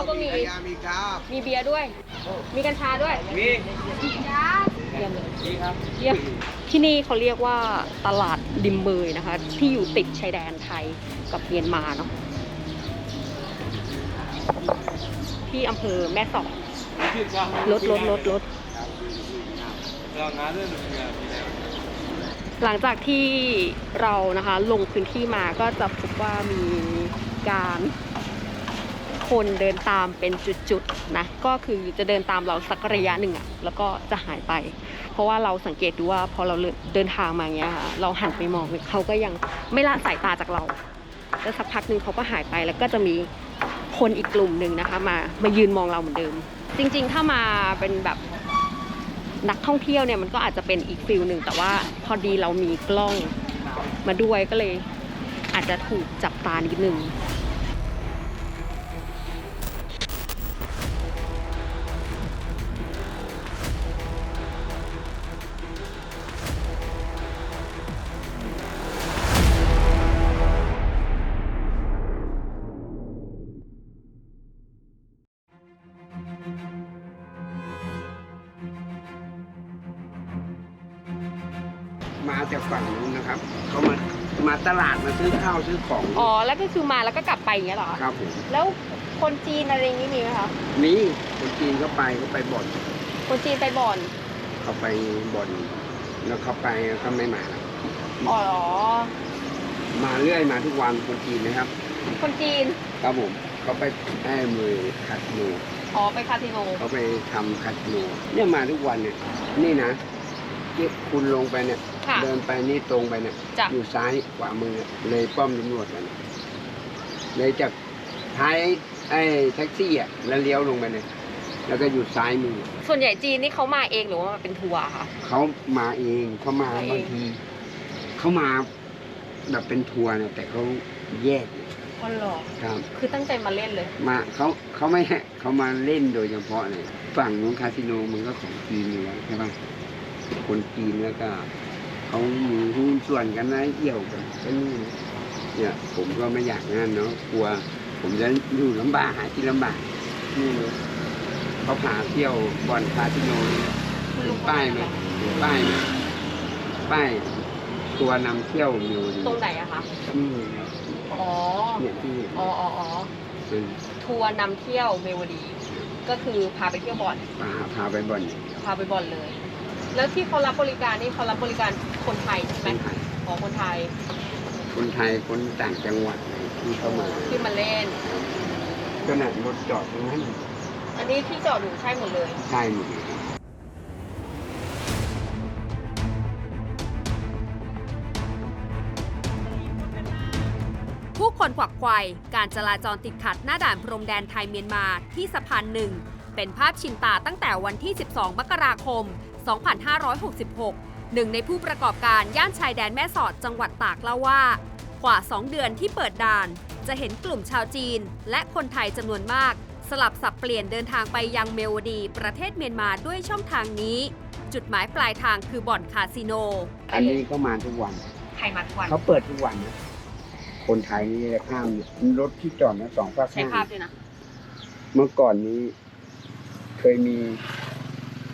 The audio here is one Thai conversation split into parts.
าวก็มีขยามีครับมีเบียร์ด้วย มีกัญชาด้วย มีเยี่ยมเลยเยี่ยมที่นี่เขาเรียกว่าตลาดริมเมยนะคะ ที่อยู่ติดชายแดนไทยกับเมียนมาเนาะที่อำเภอแม่สอดรถรถรถรถหลังจากที่เรานะคะลงพื้นที่มาก็จะพบว่ามีการ คนเดินตามเป็นจุดๆนะก็คือจะเดินตามเราสักระยะหนึ่งอะแล้วก็จะหายไป เพราะว่าเราสังเกตดูว่าพอเราเดินทางมาเงี้ยค่ะเราหันไปมองเขาก็ยังไม่ละสายตาจากเราแล้วสักพักหนึ่งเขาก็หายไปแล้วก็จะมีคนอีกกลุ่มหนึ่งนะคะ มามายืนมองเราเหมือนเดิม จริง ๆ ถ้ามาเป็นแบบนักท่องเที่ยวเนี่ยมันก็อาจจะเป็นอีกฟิลหนึ่งแต่ว่าพอดีเรามีกล้องมาด้วยก็เลยอาจจะถูกจับตานิดนึง จากฝั่งนู้นนะครับเขามามาตลาดมาซื้อข้าวซื้อของอ๋อแล้วก็คือมาแล้วก็กลับไปอย่างเงี้ยเหรอครับผมแล้วคนจีนอะไรอย่างงี้มีไหมคะนี่คนจีนเขาไปเขาไปบ่อนคนจีนไปบ่อนเขาไปบ่อนแล้วเขาไปก็ไม่มาแล้วอ๋อเหรอมาเรื่อยมาทุกวันคนจีนนะครับ คนจีนครับผมเขาไปแอ้มือคาสิโนอ๋อไปคาสิโนเขาไปทำคาสิโนเนี่ยมาทุกวันเนี่ยนี่นะ ที่คุณลงไปเนี่ย ค่ะเดินไปนี่ตรงไปเนี่ย จ้ะ อยู่ซ้ายขวามือเลยป้อมตำรวจกันยเลยจากท้ายไอ้แท็กซี่อะแล้วเลี้ยวลงไปเนี่ยแล้วก็อยู่ซ้ายมือส่วนใหญ่จีนนี่เขามาเองหรือว่ามาเป็นทัวร์คะเขามาเองเขามามาเองบางทีเขามาแบบเป็นทัวร์เนี่ยแต่เขาแยกอ๋อเหรอครับ คือตั้งใจมาเล่นเลย มาเขาเขาไม่ให้เขามาเล่นโดยเฉพาะเลยฝั่งนู้นคาสิโนมันก็ของจีนอยู่แล้วใช่ปะ คนจีนแล้วก็เขามีหุ้นส่วนกันนะเอี่ยวกันก็นี่นเนี่ยผมก็ไม่อยากงั้นเนาะกลัว ผมจะอยู่ลำบากหาที่ลำบากนี่เลยเขาพาเที่ยวบ่อนคาสิโนเนี่ยเห็นป้ายไหมเห็นป้ายไหมป้ายตัวนำเที่ยวมิวดีตรงไหนอะคะนี่อ๋อเนี่ยที่อ๋ออ๋ออ๋อเป็นทัวร์นำเที่ยวเมวดี ก็คือพาไปเที่ยวบ่อนพาพาไปบ่อนพาไปบ่อนเลย แล้วที่เขารับบริการนี่เขารับบริการคนไทยใช่คไหมนไทยของคนไทย คนไทยคนต่างจังหวัดที่เข้ามาที่มาเล่นขนาดรถจอดตรงนั้นอันนี้ที่จอดอยู่ใช่หมดเลย ใช่หมดเลยผู้คนขวักไขว่การจราจรติดขัดหน้าด่านพรมแดนไทยเมียนมาที่สะพานหนึ่ง เป็นภาพชินตาตั้งแต่วันที่ 12 มกราคม 2566 หนึ่งในผู้ประกอบการย่านชายแดนแม่สอดจังหวัดตากเล่าว่า กว่า 2 เดือนที่เปิดด่าน จะเห็นกลุ่มชาวจีน และคนไทยจำนวนมาก สลับสับเปลี่ยนเดินทางไปยังเมวดี ประเทศเมียนมาด้วยช่องทางนี้ จุดหมายปลายทางคือบ่อนคาสิโน อันนี้ก็มาทุกวัน ใครมาทุกวัน เขาเปิดทุกวันนะ คนไทยนี่จะข้ามรถที่จอดนะสองฝากใช้ข้างภาพด้วยนะ เมื่อก่อนนี้ เคยมี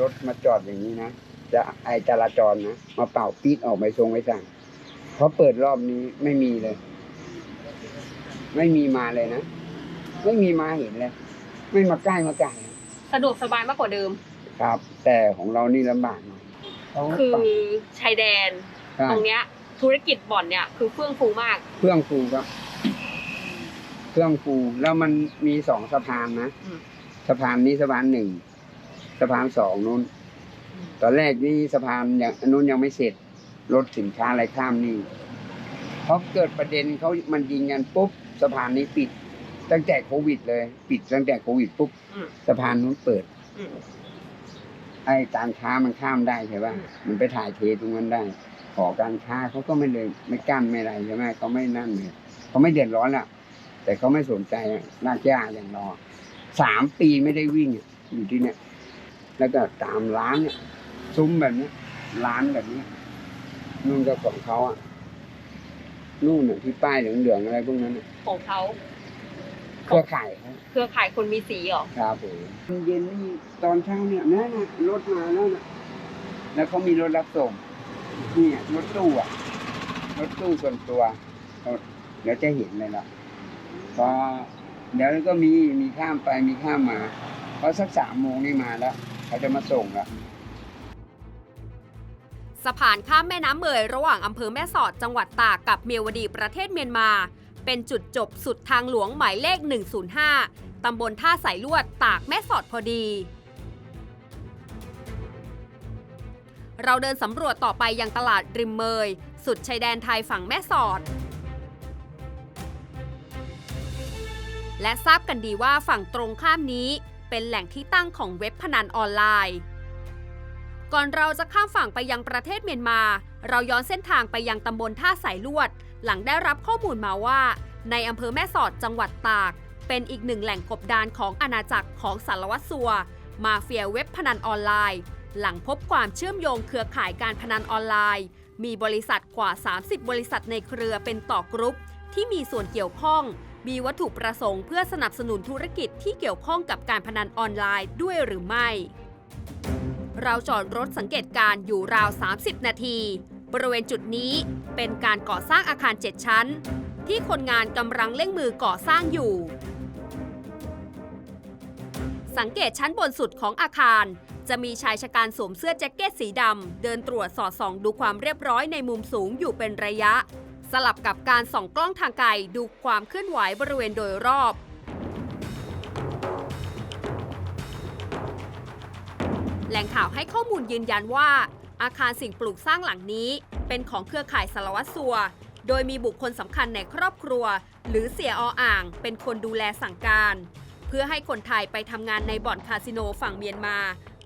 รถมาจอดอย่างนี้นะ จะไอจราจรนะ มาเป่าปี๊ดออกไปทรงไปสั่งเพราะเปิดรอบนี้ไม่มีเลย ไม่มีมาเลยนะ ไม่มีมาเห็นเลย ไม่มาใกล้มาไกลสะดวกสบายมากกว่าเดิม ครับ แต่ของเรานี่ลำบากหน่อยเขาคือปรับชายแดนใช่ตรงเนี้ย ธุรกิจบ่อนเนี่ย คือเฟื่องฟูมากเครื่องฟูครับเครื่องฟูแล้วมันมีสองสะพานนะอืมสะพานนี้สะพานหนึ่ง สะพานสองนู้น ตอนแรกนี่สะพานอย่างอันนู้นยังไม่เสร็จ รถสินค้าอะไรข้ามนี่เพราะเกิดประเด็นเขามันยิงกันปุ๊บสะพานนี้ปิด ตั้งแต่โควิด เลย ปิดตั้งแต่โควิดปุ๊บอืมสะพานนู้นเปิดอืมไอ้การค้ามันข้ามได้ใช่ป่ะอืมมันไปถ่ายเทตรงนั้นได้ขอการค้าเขาก็ไม่เลยไม่กั้นไม่อะไรใช่ไหมเขาไม่นั่นเลยเขาไม่เดือดร้อนละแต่เขาไม่สนใจลากย่าอย่างเราสามปีไม่ได้วิ่งอะอยู่ที่เนี่ย แล้วก็ตามร้านเนี่ยซุ้มแบบเนี้ยร้านแบบเนี้ยนู่นก็ของเขาอะนู่นน่ะที่ป้ายเหลืองๆอะไรพวกนั้นน่ะของเขาเครือข่ายครับเครือข่ายคนมีสีเหรอครับผมเย็นนี่ตอนเช้าเนี่ยนั่นน่ะรถมาแล้วนะแล้วเขามีรถรับส่งเนี่ยรถตู้อะรถตู้ส่วนตัวเขาเดี๋ยวจะเห็นเลยละพอเดี๋ยวก็มีมีข้ามไปมีข้ามมาพอสักสามโมงนี่มาแล้ว เขาจะมาส่งละสะพานข้ามแม่น้ำเมยระหว่างอำเภอแม่สอดจังหวัดตากกับเมียวดีประเทศเมียนมา เป็นจุดจบสุดทางหลวงหมายเลข 105 ตำบลท่าสายลวดตากแม่สอดพอดี เราเดินสำรวจต่อไปยังตลาดริมเมย สุดชายแดนไทยฝั่งแม่สอดและทราบกันดีว่าฝั่งตรงข้ามนี้ เป็นแหล่งที่ตั้งของเว็บพนันออนไลน์ ก่อนเราจะข้ามฝั่งไปยังประเทศเมียนมา เราย้อนเส้นทางไปยังตำบลท่าสายลวด หลังได้รับข้อมูลมาว่า ในอำเภอแม่สอดจังหวัดตาก เป็นอีกหนึ่งแหล่งกบดานของอาณาจักรของสารวัตรสัว มาเฟียเว็บพนันออนไลน์ หลังพบความเชื่อมโยงเครือข่ายการพนันออนไลน์ มีบริษัทกว่า 30 บริษัทในเครือเป็นต่อกรุ๊ปที่มีส่วนเกี่ยวข้อง มีวัตถุประสงค์เพื่อสนับสนุนธุรกิจที่เกี่ยวข้องกับการพนันออนไลน์ด้วยหรือไม่ เราจอดรถสังเกตการณ์อยู่ราว 30 นาที บริเวณจุดนี้เป็นการก่อสร้างอาคาร 7 ชั้น ที่คนงานกำลังเร่งมือก่อสร้างอยู่ สังเกตชั้นบนสุดของอาคาร จะมีชายชะกันสวมเสื้อแจ็คเก็ตสีดำเดินตรวจสอดส่องดูความเรียบร้อยในมุมสูงอยู่เป็นระยะ สลับกับการส่องกล้องทางไกลดูความเคลื่อนไหวบริเวณโดยรอบ แหล่งข่าวให้ข้อมูลยืนยันว่า อาคารสิ่งปลูกสร้างหลังนี้ เป็นของเครือข่ายสารวัตรสัว โดยมีบุคคลสำคัญในครอบครัว หรือเสียออ่าง เป็นคนดูแลสั่งการ เพื่อให้คนไทยไปทำงานในบ่อนคาสิโนฝั่งเมียนมา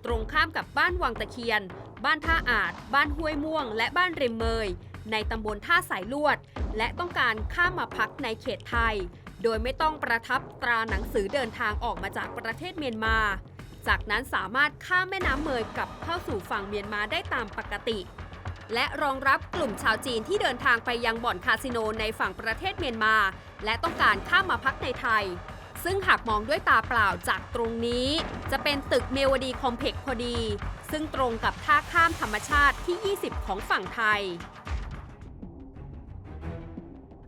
ตรงข้ามกับบ้านวังตะเคียน บ้านท่าอาจบ้านห้วยม่วง และบ้านริมเมย ในตำบลท่าสายลวด และต้องการข้ามมาพักในเขตไทย โดยไม่ต้องประทับตราหนังสือเดินทางออกมาจากประเทศเมียนมา จากนั้นสามารถข้ามแม่น้ำเมยกลับเข้าสู่ฝั่งเมียนมาได้ตามปกติ และรองรับกลุ่มชาวจีนที่เดินทางไปยังบ่อนคาสิโนในฝั่งประเทศเมียนมา และต้องการข้ามมาพักในไทยซึ่งหากมองด้วยตาเปล่าจากตรงนี้ จะเป็นตึกเมวดีคอมเพล็กซ์พอดี ซึ่งตรงกับท่าข้ามธรรมชาติที่ 20 ของฝั่งไทย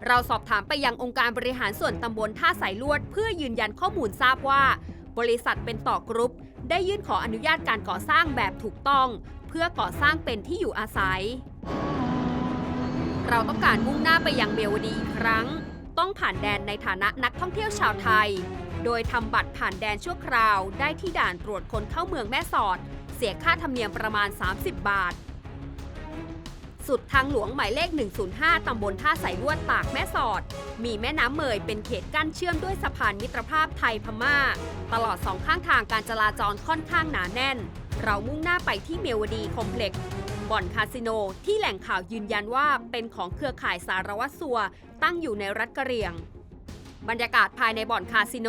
เราสอบถามไปยังองค์การบริหารส่วนตำบลท่าสายลวด เพื่อยืนยันข้อมูลทราบว่า บริษัทเป็นต่อกรุ๊ป ได้ยื่นขออนุญาตการก่อสร้างแบบถูกต้อง เพื่อก่อสร้างเป็นที่อยู่อาศัย เราต้องการมุ่งหน้าไปยังเมียวดีอีกครั้ง ต้องผ่านแดนในฐานะนักท่องเที่ยวชาวไทย โดยทำบัตรผ่านแดนชั่วคราว ได้ที่ด่านตรวจคนเข้าเมืองแม่สอด เสียค่าธรรมเนียมประมาณ 30 บาท สุดทางหลวงหมายเลข 105 ตำบลท่าสายลวดตากแม่สอด มีแม่น้ำเมยเป็นเขตกั้นเชื่อมด้วยสะพานมิตรภาพไทยพม่า ตลอดสองข้างทางการจราจรค่อนข้างหนาแน่น เรามุ่งหน้าไปที่เมวดีคอมเพล็กซ์บ่อนคาสิโนที่แหล่งข่าวยืนยันว่าเป็นของเครือข่ายสารวัตรสัว ตั้งอยู่ในรัฐกะเหรี่ยง บรรยากาศภายในบ่อนคาสิโน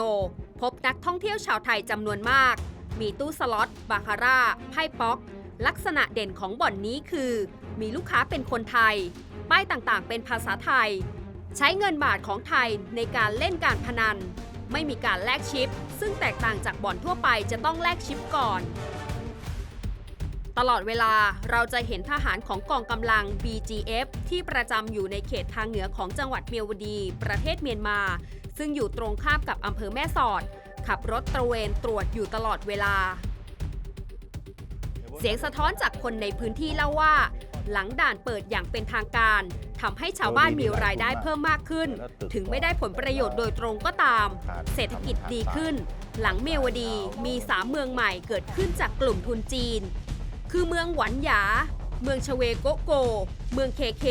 พบนักท่องเที่ยวชาวไทยจำนวนมาก มีตู้สล็อต บาคาร่า ไพ่ป๊อก ลักษณะเด่นของบ่อนนี้คือ มีลูกค้าเป็นคนไทย ป้ายต่างๆ เป็นภาษาไทย ใช้เงินบาทของไทยในการเล่นการพนัน ไม่มีการแลกชิป ซึ่งแตกต่างจากบ่อนทั่วไปจะต้องแลกชิปก่อน ตลอดเวลาเราจะเห็นทหารของกองกำลัง BGF ที่ประจำอยู่ในเขตทางเหนือของจังหวัดเมียวดี ประเทศเมียนมา ซึ่งอยู่ตรงข้ามกับอำเภอแม่สอด ขับรถตระเวนตรวจอยู่ตลอดเวลาเสียงสะท้อนจากคนในพื้นที่เล่าว่า หลังด่านเปิดอย่างเป็นทางการทำให้ชาวบ้านมีรายได้เพิ่มมากขึ้น ถึงไม่ได้ผลประโยชน์โดยตรงก็ตาม เศรษฐกิจดีขึ้น หลังเมียวดีมีสามเมืองใหม่เกิดขึ้นจากกลุ่มทุนจีน คือเมืองหวันหยา เมืองชเวโกโก เมืองเคเค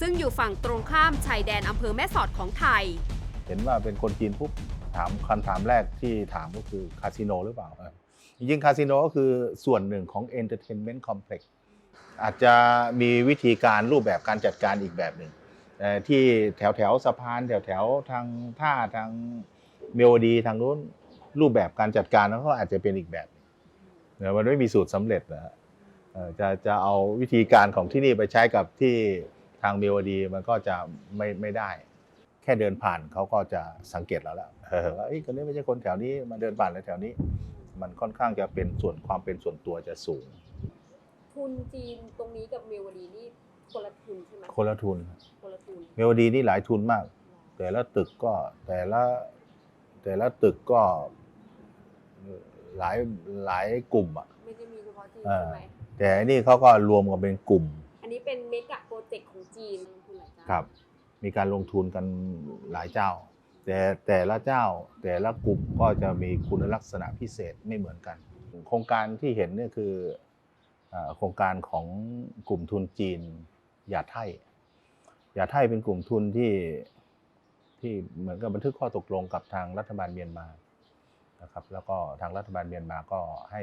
ซึ่งอยู่ฝั่งตรงข้ามชายแดนอำเภอแม่สอดของไทย เห็นว่าเป็นคนจีนปุ๊บถามคำถามแรกที่ถามก็คือคาสิโนหรือเปล่าจริงคาสิโนก็คือส่วนหนึ่งของ Entertainment Complex อ อาจจะมีวิธีการรูปแบบการจัดการอีกแบบหนึ่งที่แถวแถวๆสะพานแถวแถวๆทางท่าทางเมโลดีทางนู้นรูปแบบการจัดการเขาอาจจะเป็นอีกแบบนะมันไม่มีสูตรสำเร็จนะฮะจะจะเอาวิธีการของที่นี่ไปใช้กับที่ทางเมโลดีมันก็จะไม่ไม่ได้ แค่เดินผ่านเขาก็จะสังเกตแล้วและเออว่าเอ้คนนี้ไม่ใช่คนแถวนี้มาเดินผ่านแล้วแถวนี้ มันค่อนข้างจะเป็นส่วนความเป็นส่วนตัวจะสูง ทุนจีนตรงนี้กับเมวดีนี่คนละทุนใช่ไหมคนละทุน คนละทุนเมวดีนี่หลายทุนมาก แต่ละตึกก็แต่ละแต่ละตึกก็หลายหลายกลุ่มอะไม่ได้มีเฉพาะจีนเออใช่ไหมแต่อันนี้เขาก็รวมกันเป็นกลุ่ม อันนี้เป็นเมกะโปรเจกต์ของจีนลงทุนหลายเจ้าครับ มีการลงทุนกันหลายเจ้า แต่แต่ละเจ้าแต่ละกลุ่มก็จะมีคุณลักษณะพิเศษไม่เหมือนกัน โครงการที่เห็นเนี่ยคือเอ่อ โครงการของกลุ่มทุนจีนหยาไทยหยาไทยเป็นกลุ่มทุนที่ที่เหมือนกับบันทึกข้อตกลงกับทางรัฐบาลเมียนมานะครับแล้วก็ทางรัฐบาลเมียนมาก็ให้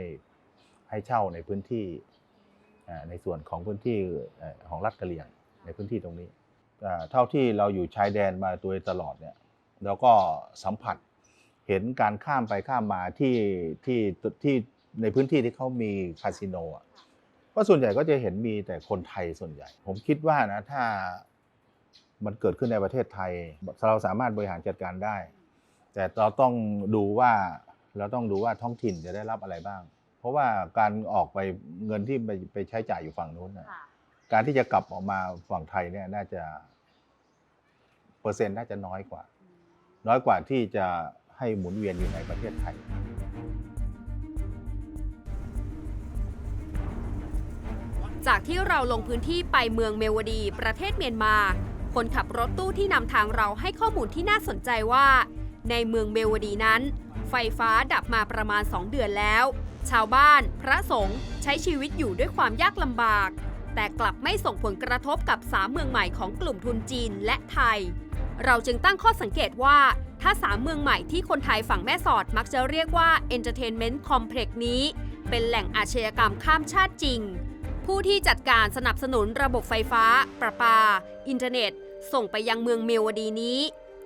ให้เช่าในพื้นที่ในส่วนของพื้นที่ของรัฐกะเหรี่ยงในพื้นที่ตรงนี้เท่าที่เราอยู่ชายแดนมาโดยตลอดเนี่ยเราก็สัมผัสเห็นการข้ามไปข้ามมาที่ที่ที่ในพื้นที่ที่เขามีคาสิโนอะ เพราะส่วนใหญ่ก็จะเห็นมีแต่คนไทยส่วนใหญ่ ผมคิดว่านะถ้ามันเกิดขึ้นในประเทศไทย เราสามารถบริหารจัดการได้ แต่เราต้องดูว่าเราต้องดูว่าท้องถิ่นจะได้รับอะไรบ้าง เพราะว่าการออกไปเงินที่ไปไปใช้จ่ายอยู่ฝั่งนู้นน่ะค่ะการที่จะกลับออกมาฝั่งไทยเนี่ยน่าจะ เปอร์เซ็นต์น่าจะน้อยกว่า น้อยกว่าที่จะให้หมุนเวียนอยู่ในประเทศไทย จากที่เราลงพื้นที่ไปเมืองเมวดี ประเทศเมียนมา คนขับรถตู้ที่นำทางเราให้ข้อมูลที่น่าสนใจว่า ในเมืองเมวดีนั้น ไฟฟ้าดับมาประมาณ 2 เดือนแล้ว ชาวบ้าน พระสงฆ์ใช้ชีวิตอยู่ด้วยความยากลำบาก แต่กลับไม่ส่งผลกระทบกับสามเมืองใหม่ของกลุ่มทุนจีนและไทย เราจึงตั้งข้อสังเกตว่าถ้าสามเมืองใหม่ที่คนไทยฝั่งแม่สอดมักจะเรียกว่า Entertainment Complex นี้ เป็นแหล่งอาชญากรรมข้ามชาติจริง ผู้ที่จัดการสนับสนุนระบบไฟฟ้า ประปา อินเทอร์เน็ต ส่งไปยังเมืองเมวดีนี้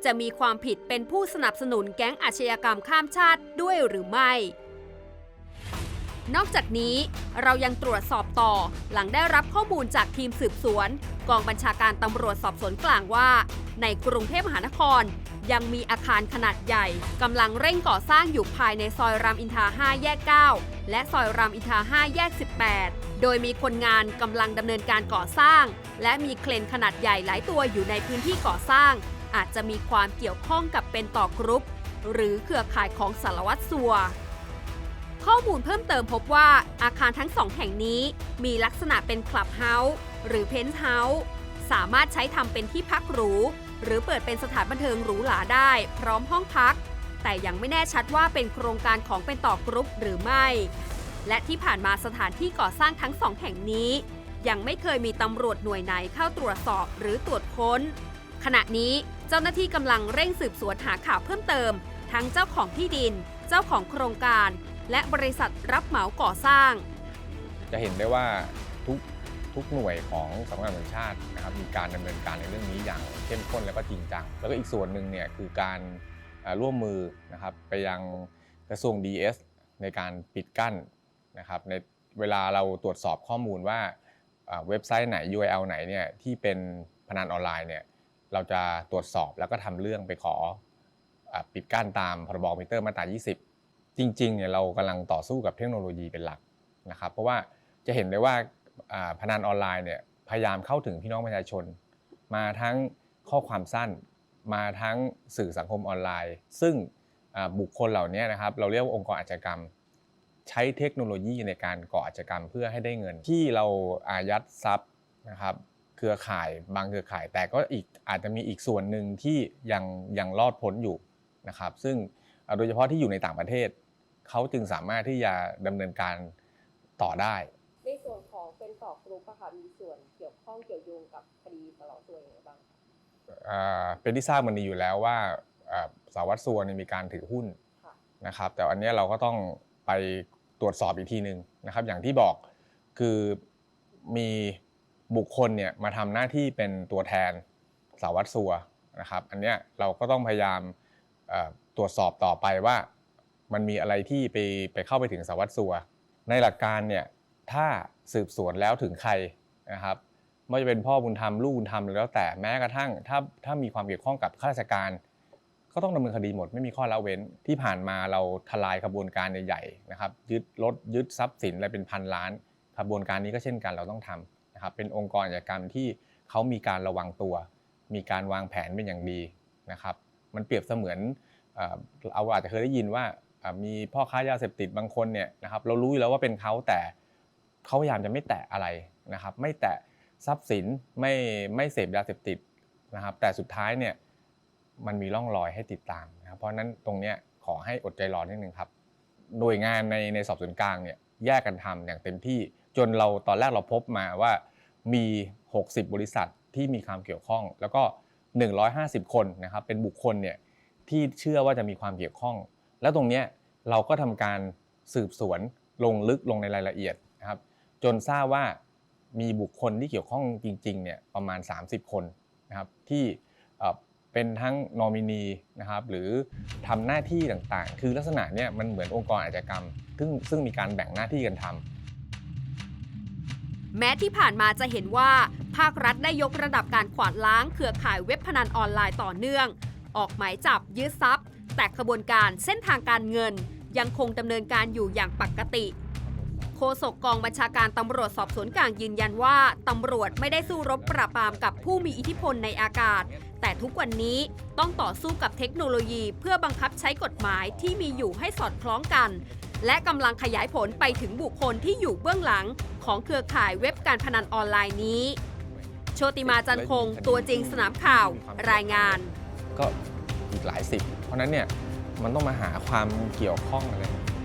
จะมีความผิดเป็นผู้สนับสนุนแก๊งอาชญากรรมข้ามชาติด้วยหรือไม่ นอกจากนี้เรายังตรวจสอบต่อหลังได้รับข้อมูลจากทีมสืบสวน กองบัญชาการตำรวจสอบสวนกลางว่า ในกรุงเทพมหานคร ยังมีอาคารขนาดใหญ่กำลังเร่งก่อสร้างอยู่ภายในซอยรามอินทรา5 แยก 9 และซอยรามอินทรา5 แยก 18 โดยมีคนงานกำลังดำเนินการก่อสร้าง และมีเครนขนาดใหญ่หลายตัวอยู่ในพื้นที่ก่อสร้าง อาจจะมีความเกี่ยวข้องกับเป็นต่อกรุ๊ปหรือเครือข่ายของสารวัตรสัว ข้อมูลเพิ่มเติมพบว่าอาคารทั้งสองแห่งนี้ มีลักษณะเป็นคลับเฮาส์หรือเพนท์เฮาส์สามารถใช้ทำเป็นที่พักหรู หรือเปิดเป็นสถานบันเทิงหรูหราได้ พร้อมห้องพัก แต่ยังไม่แน่ชัดว่าเป็นโครงการของเป็นต่อกรุ๊ปหรือไม่ และที่ผ่านมาสถานที่ก่อสร้างทั้งสองแห่งนี้ ยังไม่เคยมีตำรวจหน่วยไหนเข้าตรวจสอบหรือตรวจค้น ขณะนี้เจ้าหน้าที่กำลังเร่งสืบสวนหาข่าวเพิ่มเติม ทั้งเจ้าของที่ดิน เจ้าของโครงการ และบริษัทรับเหมาก่อสร้าง จะเห็นได้ว่าทุกทุกหน่วยของสำนักงานตำรวจชาตินะครับมีการดำเนินการในเรื่องนี้อย่างเข้มข้นแล้วก็จริงจัง แล้วก็อีกส่วนหนึ่งเนี่ยคือการร่วมมือนะครับไปยังกระทรวง DS ในการปิดกั้นนะครับในเวลาเราตรวจสอบข้อมูลว่าเว็บไซต์ไหน URL ไหนเนี่ยที่เป็นพนันออนไลน์เนี่ยเราจะตรวจสอบแล้วก็ทำเรื่องไปขออปิดกั้นตามพรบคอมพิวเตอร์มาตรา 20 จริงๆเนี่ยเรากำลังต่อสู้กับเทคโนโลยีเป็นหลักนะครับ เพราะว่าจะเห็นได้ว่าพนันออนไลน์เนี่ยพยายามเข้าถึงพี่น้องประชาชน มาทั้งข้อความสั้น มาทั้งสื่อสังคมออนไลน์ ซึ่งบุคคลเหล่านี้นะครับ เราเรียกว่าองค์กรอาชญากรรม ใช้เทคโนโลยีในการก่ออาชญากรรมเพื่อให้ได้เงินที่เราอายัดทรัพย์นะครับเครือข่ายบางเครือข่าย แต่ก็อีกอาจจะมีอีกส่วนหนึ่งที่ยังยังรอดพ้นอยู่นะครับ ซึ่งโดยเฉพาะที่อยู่ในต่างประเทศ เขาจึงสามารถที่จะดำเนินการต่อได้ ในส่วนของเป็นต่อกรุ๊ปอะค่ะมีส่วนเกี่ยวข้องเกี่ยวโยงกับคดีตลอดตัวยังไงบ้างคะอ่าเป็นที่ทราบมันดีอยู่แล้วว่าอ่าสารวัตรสัวเนี่ยมีการถือหุ้นค่ะนะครับ แต่อันเนี้ยเราก็ต้องไปตรวจสอบอีกทีหนึ่งนะครับ อย่างที่บอกคือมีบุคคลเนี่ยมาทำหน้าที่เป็นตัวแทนสารวัตรสัวนะครับ อันเนี้ยเราก็ต้องพยายามเอ่อตรวจสอบต่อไปว่า มันมีอะไรที่ไปไปเข้าไปถึงสารวัตรสัว ในหลักการเนี่ยถ้าสืบสวนแล้วถึงใครนะครับไม่ว่าจะเป็นพ่อบุญธรรมลูกบุญธรรมหรือแล้วแต่แม้กระทั่ง ถ้าถ้ามีความเกี่ยวข้องกับข้าราชการ ก็ต้องดำเนินคดีหมดไม่มีข้อละเว้นที่ผ่านมาเราทลายขบวนการใหญ่ๆนะครับยึดรถยึดทรัพย์สินอะไรเป็นพันล้านขบวนการนี้ก็เช่นกันเราต้องทำนะครับเป็นองค์กรอาชญากรรมที่เขามีการระวังตัว มีการวางแผนเป็นอย่างดีนะครับ มันเปรียบเสมือนเอ่อเราอาจจะเคยได้ยินว่า มีพ่อค้ายาเสพติดบางคนเนี่ยนะครับเรารู้อยู่แล้วว่าเป็นเขาแต่เขาพยายามจะไม่แตะอะไรนะครับไม่แตะทรัพย์สินไม่ไม่เสพยาเสพติดนะครับแต่สุดท้ายเนี่ยมันมีร่องรอยให้ติดตามนะครับเพราะนั้นตรงเนี้ยขอให้อดใจรอนิดนึงครับหน่วยงานในในสอบสวนกลางเนี่ยแยกกันทำอย่างเต็มที่ จนเราตอนแรกเราพบมาว่ามี 60 บริษัทที่มีความเกี่ยวข้อง แล้วก็ 150 คนนะครับเป็นบุคคลเนี่ยที่เชื่อว่าจะมีความเกี่ยวข้อง แล้วตรงเนี้ยเราก็ทำการสืบสวนลงลึกลงในรายละเอียดนะครับ จนทราบว่ามีบุคคลที่เกี่ยวข้องจริงๆเนี่ยประมาณ 30 คนนะครับที่เป็นทั้งนอมินีนะครับหรือทำหน้าที่ต่างๆ คือลักษณะเนี่ยมันเหมือนองค์กรอาชญากรรม ซึ่งซึ่งมีการแบ่งหน้าที่กันทำแม้ที่ผ่านมาจะเห็นว่าภาครัฐได้ยกระดับการขวาดล้างเครือข่ายเว็บพนันออนไลน์ต่อเนื่อง ออกหมายจับยึดทรัพย แต่ขบวนการเส้นทางการเงินยังคงดำเนินการอยู่อย่างปกติ โฆษกกองบัญชาการตำรวจสอบสวนกลางยืนยันว่าตำรวจไม่ได้สู้รบปราบปรามกับผู้มีอิทธิพลในอากาศ แต่ทุกวันนี้ต้องต่อสู้กับเทคโนโลยีเพื่อบังคับใช้กฎหมายที่มีอยู่ให้สอดคล้องกัน และกำลังขยายผลไปถึงบุคคลที่อยู่เบื้องหลังของเครือข่ายเว็บการพนันออนไลน์นี้ โชติมาจันคงตัวจริงสนามข่าวรายงานก็อีกหลายสิบ เพราะฉะนั้นเนี่ยมันต้องมาหาความเกี่ยวข้องอะไร